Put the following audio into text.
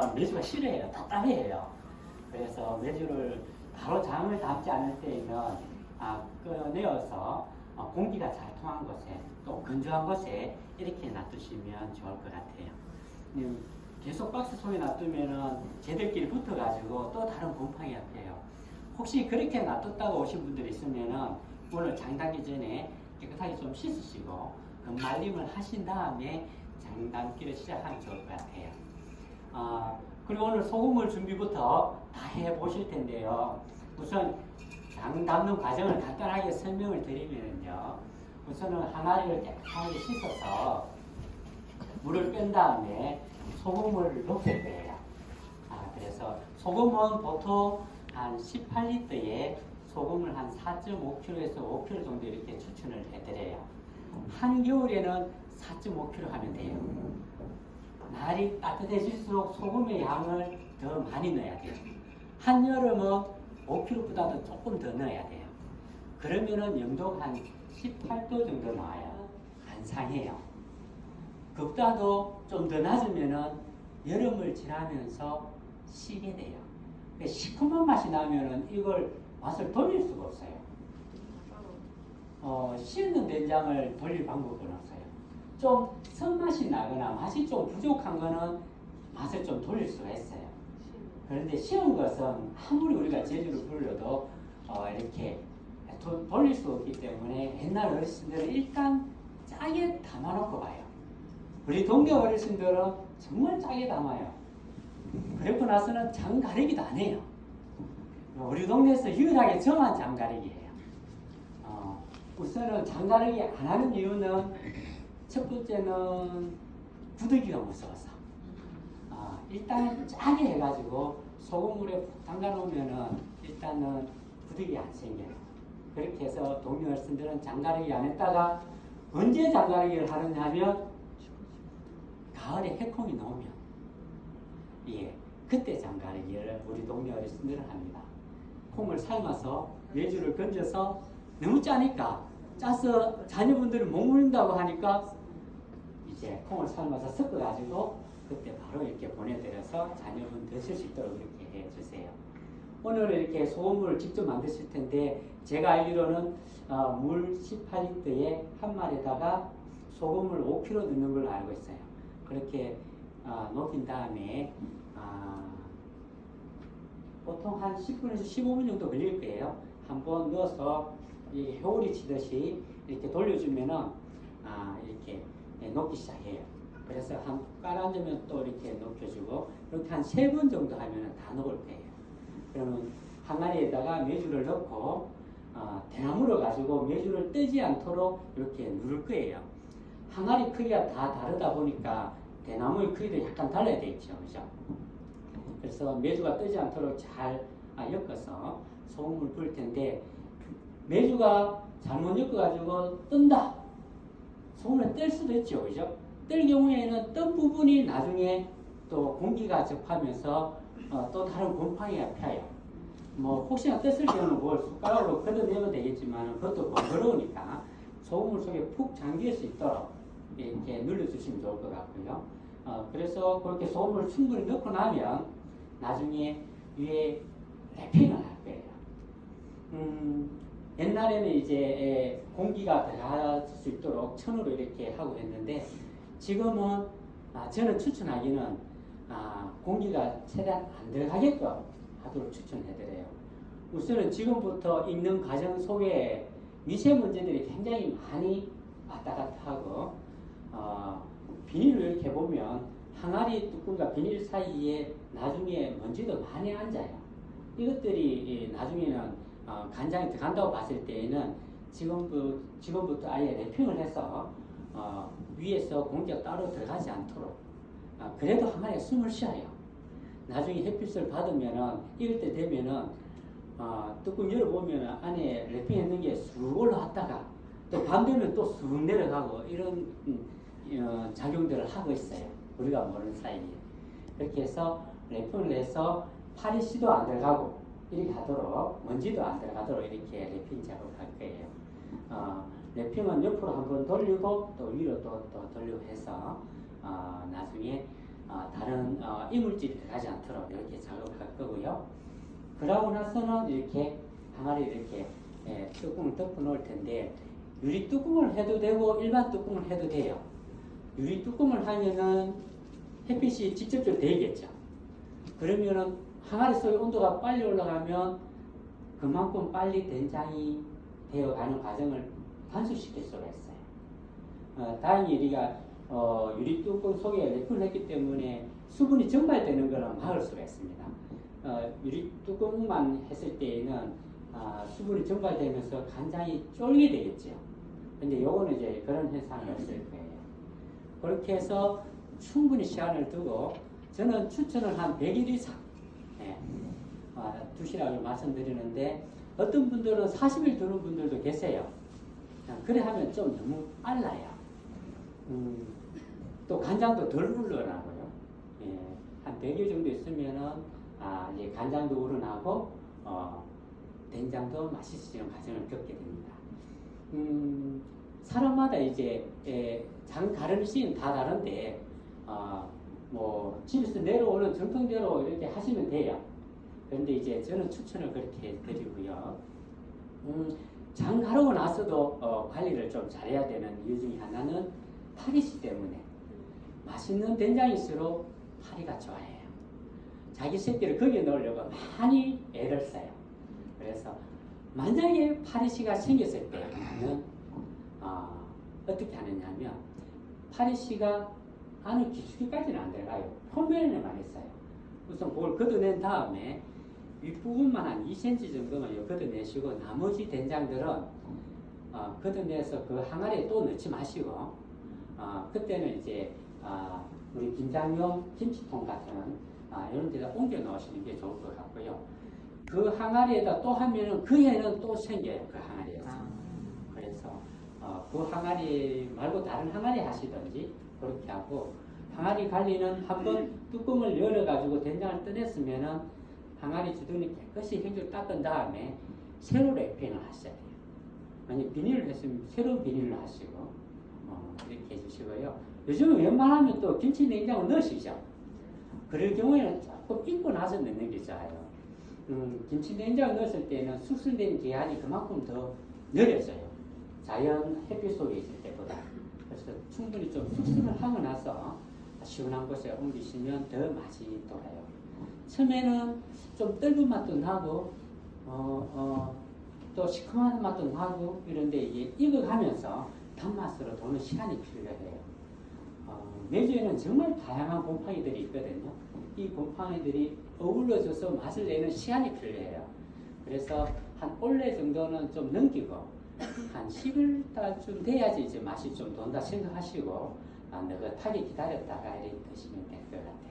넣으면 매주가 싫어해요. 답답해요. 그래서 매주를 바로 장을 담지 않을 때에는 아, 꺼내어서 어, 공기가 잘 통한 곳에 또 건조한 곳에 이렇게 놔두시면 좋을 것 같아요. 음, 계속 박스 속에 놔두면은 쟤들끼리 붙어가지고 또 다른 곰팡이가 펴요. 혹시 그렇게 놔뒀다가 오신 분들이 있으면은 오늘 장담기 전에 깨끗하게 좀 씻으시고 건말림을 하신 다음에 장담기를 시작하면 좋을 것 같아요. 아, 그리고 오늘 소금물 준비부터 다 해 보실 텐데요. 우선 장 담는 과정을 간단하게 설명을 드리면요. 우선은 항아리를 깨끗하게 씻어서 물을 뺀 다음에 소금을 넣을 거예요. 아, 그래서 소금은 보통 한 18리터에 소금을 한 4.5kg에서 5kg 정도 이렇게 추천을 해드려요. 한겨울에는 4.5kg 하면 돼요. 날이 따뜻해질수록 소금의 양을 더 많이 넣어야 돼요. 한여름은 5kg보다도 조금 더 넣어야 돼요. 그러면은 영도가 한 18도 정도 나와요. 안 상해요. 그보다도 좀 더 낮으면은 여름을 지나면서 시게 돼요. 그 시큼한 맛이 나면은 이걸 맛을 돌릴 수가 없어요. 어, 씻는 된장을 돌릴 방법은 없어요. 좀 선맛이 나거나 맛이 좀 부족한 거는 맛을 좀 돌릴 수가 있어요. 그런데 쉬운 것은 아무리 우리가 재주를 불러도 어, 이렇게 도- 돌릴 수 없기 때문에 옛날 어르신들은 일단 짜게 담아놓고 봐요. 우리 동네 어르신들은 정말 짜게 담아요. 그리고 나서는 장 가리기도 안 해요. 우리 동네에서 유일하게 저만 장 가리기예요. 어, 우선은 장 가리기 안 하는 이유는 첫 번째는 부득이가 무서워서. 아, 일단 짜게 해가지고 소금물에 푹 담가 놓으면은 일단은 부득이 안 생겨요. 그렇게 해서 동료 어르신들은 장가르기 안 했다가 언제 장가르기를 하느냐 하면 가을에 해콩이 나오면 예, 그때 장가르기를 우리 동료 어르신들은 합니다. 콩을 삶아서 메주를 건져서 너무 짜니까 짜서 자녀분들이 못 먹는다고 하니까 이제 콩을 삶아서 섞어가지고 그때 바로 이렇게 보내드려서 자녀분 드실 수 있도록 이렇게 해주세요. 오늘 이렇게 소금물을 직접 만드실 텐데 제가 알기로는 어, 물 18리터에 한 마리에다가 소금을 5kg 넣는 걸로 알고 있어요. 그렇게 어, 녹인 다음에 아, 보통 한 10분에서 15분 정도 걸릴 거예요. 한번 넣어서 이 효리 치듯이 이렇게 돌려주면은 아, 이렇게 예, 녹기 시작해요. 그래서 한 깔아앉으면 또 이렇게 녹여주고 이렇게 한 세 번 정도 하면 다 녹을 거예요. 그러면 항아리에다가 메주를 넣고 어, 대나무를 가지고 메주를 뜨지 않도록 이렇게 누를 거예요. 항아리 크기가 다 다르다 보니까 대나무의 크기도 약간 달라야 되겠죠, 그죠? 그래서 메주가 뜨지 않도록 잘 아, 엮어서 소금을 부을 텐데 메주가 잘못 엮어가지고 뜬다. 소금을 뗄 수도 있죠, 그죠? 뜰 경우에는 뜬 부분이 나중에 또 공기가 접하면서 어, 또 다른 곰팡이가 펴요. 뭐 혹시나 떴을 경우는 뭘 숟가락으로 걷어내면 되겠지만 그것도 번거로우니까 소금물 속에 푹 잠길 수 있도록 이렇게 눌러주시면 좋을 것 같고요. 어, 그래서 그렇게 소금을 충분히 넣고 나면 나중에 위에 랩핑을 할 거예요. 음, 옛날에는 이제 에, 공기가 들어갈 수 있도록 천으로 이렇게 하고 했는데 지금은 아, 저는 추천하기는 아, 공기가 최대한 안 들어가게끔 하도록 추천해드려요. 우선은 지금부터 읽는 과정 속에 미세먼지들이 굉장히 많이 왔다 갔다 하고 어, 비닐을 이렇게 보면 항아리 뚜껑과 비닐 사이에 나중에 먼지도 많이 앉아요. 이것들이 이 나중에는 어, 간장이 들어간다고 봤을 때에는 지금부, 지금부터 아예 랩핑을 해서 어, 위에서 공기가 따로 들어가지 않도록 아, 그래도 항아리에 숨을 쉬어요. 나중에 햇빛을 받으면은 익을 때 되면은 어, 뚜껑 열어보면 안에 랩핑했는 게 쑥 올라왔다가 또 밤 되면 또 쑥 내려가고 이런 음, 어, 작용들을 하고 있어요. 우리가 모르는 사이에. 그렇게 해서 랩핑을 해서 파리 씨도 안 들어가고 이렇게 하도록 먼지도 안 들어가도록 이렇게 랩핑 작업을 할 거예요. 어, 랩핑은 옆으로 한번 돌리고 또 위로 또, 또 돌리고 해서 어, 나중에 어, 다른 어, 이물질이 들어가지 않도록 이렇게 작업할 거고요. 그러고 나서는 이렇게 항아리 이렇게 예, 뚜껑을 덮어 놓을 텐데 유리 뚜껑을 해도 되고 일반 뚜껑을 해도 돼요. 유리 뚜껑을 하면은 햇빛이 직접적으로 되겠죠. 그러면은 항아리 속의 온도가 빨리 올라가면 그만큼 빨리 된장이 되어가는 과정을 단축시킬 수가 있어요. 어, 다행히 우리가 어, 유리 뚜껑 속에 랩을 했기 때문에 수분이 증발되는 것을 막을 수가 있습니다. 어, 유리 뚜껑만 했을 때에는 아, 수분이 증발되면서 간장이 쫄게 되겠죠. 근데 요거는 이제 그런 현상이 없을 거예요. 그렇게 해서 충분히 시간을 두고 저는 추천을 한 100일 이상 예, 아, 두시라고 말씀드리는데 어떤 분들은 40일 두는 분들도 계세요. 아, 그래 하면 좀 너무 빨라요. 음, 또 간장도 덜 우러나고요. 예, 한 100일 정도 있으면은 아, 이제 간장도 우러나고 어, 된장도 맛있어지는 과정을 겪게 됩니다. 음, 사람마다 이제 예, 장 시는 다 다른데 어, 뭐 집에서 내려오는 정통대로 이렇게 하시면 돼요. 그런데 이제 저는 추천을 그렇게 드리고요. 음, 장 가르고 나서도 어, 관리를 좀 잘해야 되는 이유 중에 하나는 파리시 때문에 맛있는 된장일수록 파리가 좋아해요. 자기 새끼를 거기에 넣으려고 많이 애를 써요. 그래서 만약에 파리시가 생겼을 때는 어, 어떻게 하느냐면 파리시가 안에 깊숙이까지는 안 들어가요. 표면에만 있어요. 우선 그걸 걷어낸 다음에 윗부분만 한 2cm 정도만 요 걷어내시고 나머지 된장들은 어, 걷어내서 그 항아리에 또 넣지 마시고 어, 그때는 이제 아, 우리 김장용 김치통 같은 아, 이런 데다 옮겨 넣으시는 게 좋을 것 같고요. 그 항아리에다 또 하면은 그 해는 또 생겨요. 그 항아리에서. 그래서 어, 그 항아리 말고 다른 항아리 하시든지 그렇게 하고 항아리 관리는 한번 뚜껑을 열어가지고 된장을 떠냈으면은 항아리 주둥이 깨끗이 헹겨 닦은 다음에 새로 랩핑을 하셔야 돼요. 만약 비닐을 했으면 새로운 비닐을 하시고 어, 이렇게 해주시고요. 요즘은 웬만하면 또 김치 냉장고 넣으시죠. 그럴 경우에는 조금 익고 나서 넣는 게 좋아요. 음, 김치 냉장고 넣었을 때는 숙성된 기한이 그만큼 더 느려져요. 자연 햇빛 속에 있을 때보다. 그래서 충분히 좀 숙성을 하고 나서 시원한 곳에 옮기시면 더 맛이 돌아요. 처음에는 좀 떫은 맛도 나고, 어, 어, 또 시큼한 맛도 나고, 이런데 이게 익어가면서 단맛으로 도는 시간이 필요해요. 어, 메주에는 정말 다양한 곰팡이들이 있거든요. 이 곰팡이들이 어울러져서 맛을 내는 시간이 필요해요. 그래서 한 올해 정도는 좀 넘기고 한 10일 달쯤 돼야지 이제 맛이 좀 돈다 생각하시고 아, 느긋하게 기다렸다가 이렇게 드시면 될 것 같아요.